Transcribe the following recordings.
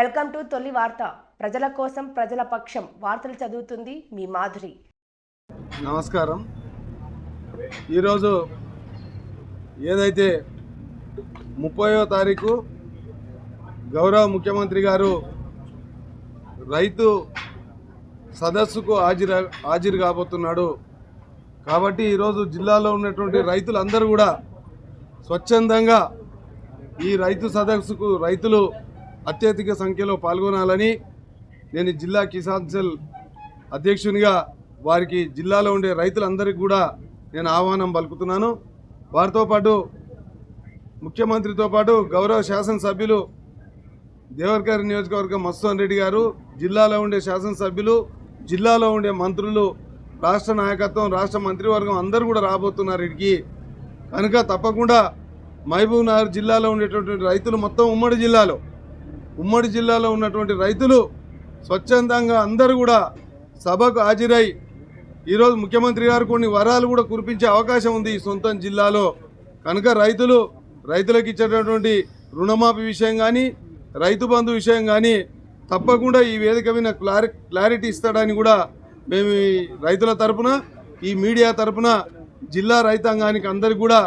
Welcome to తొలి వార్త. ప్రజల కోసం ప్రజల పక్షం. వార్తలు చదువుతుంది మీ మాధురి. నమస్కారం. ఈరోజు ఏదైతే ముప్పయో తారీఖు గౌరవ ముఖ్యమంత్రి గారు రైతు సదస్సుకు హాజరు హాజరు కాబోతున్నాడు. కాబట్టి ఈరోజు జిల్లాలో ఉన్నటువంటి రైతులందరూ కూడా స్వచ్ఛందంగా ఈ రైతు సదస్సుకు రైతులు అత్యధిక సంఖ్యలో పాల్గొనాలని నేను జిల్లా కిసాన్ సెల్ అధ్యక్షునిగా వారికి జిల్లాలో ఉండే రైతులందరికీ కూడా నేను ఆహ్వానం పలుకుతున్నాను. వారితో పాటు ముఖ్యమంత్రితో పాటు గౌరవ శాసనసభ్యులు దేవరకర్ నియోజకవర్గం మస్తోన్ రెడ్డి గారు జిల్లాలో ఉండే శాసనసభ్యులు జిల్లాలో ఉండే మంత్రులు రాష్ట్ర నాయకత్వం రాష్ట్ర మంత్రివర్గం అందరూ కూడా రాబోతున్నారు ఇక్కడికి. కనుక తప్పకుండా మహబూబ్నగర్ జిల్లాలో ఉండేటటువంటి రైతులు మొత్తం ఉమ్మడి జిల్లాలో ఉమ్మడి జిల్లాలో ఉన్నటువంటి రైతులు స్వచ్ఛందంగా అందరూ కూడా సభకు హాజరై ఈరోజు ముఖ్యమంత్రి గారు కొన్ని వరాలు కూడా కురిపించే అవకాశం ఉంది ఈ సొంతం జిల్లాలో. కనుక రైతులు రైతులకు ఇచ్చేటటువంటి రుణమాఫీ విషయం కానీ రైతు బంధు విషయం కానీ తప్పకుండా ఈ వేదిక మీద క్లారి క్లారిటీ ఇస్తాడని కూడా మేము రైతుల తరపున ఈ మీడియా తరపున జిల్లా రైతాంగానికి అందరికి కూడా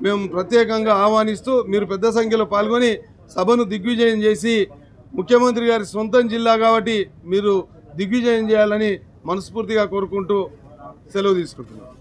మేము ప్రత్యేకంగా ఆహ్వానిస్తూ మీరు పెద్ద సంఖ్యలో పాల్గొని సభను దిగ్విజయం చేసి ముఖ్యమంత్రి గారి సొంతం జిల్లా కాబట్టి మీరు దిగ్విజయం చేయాలని మనస్ఫూర్తిగా కోరుకుంటూ సెలవు తీసుకుంటున్నాను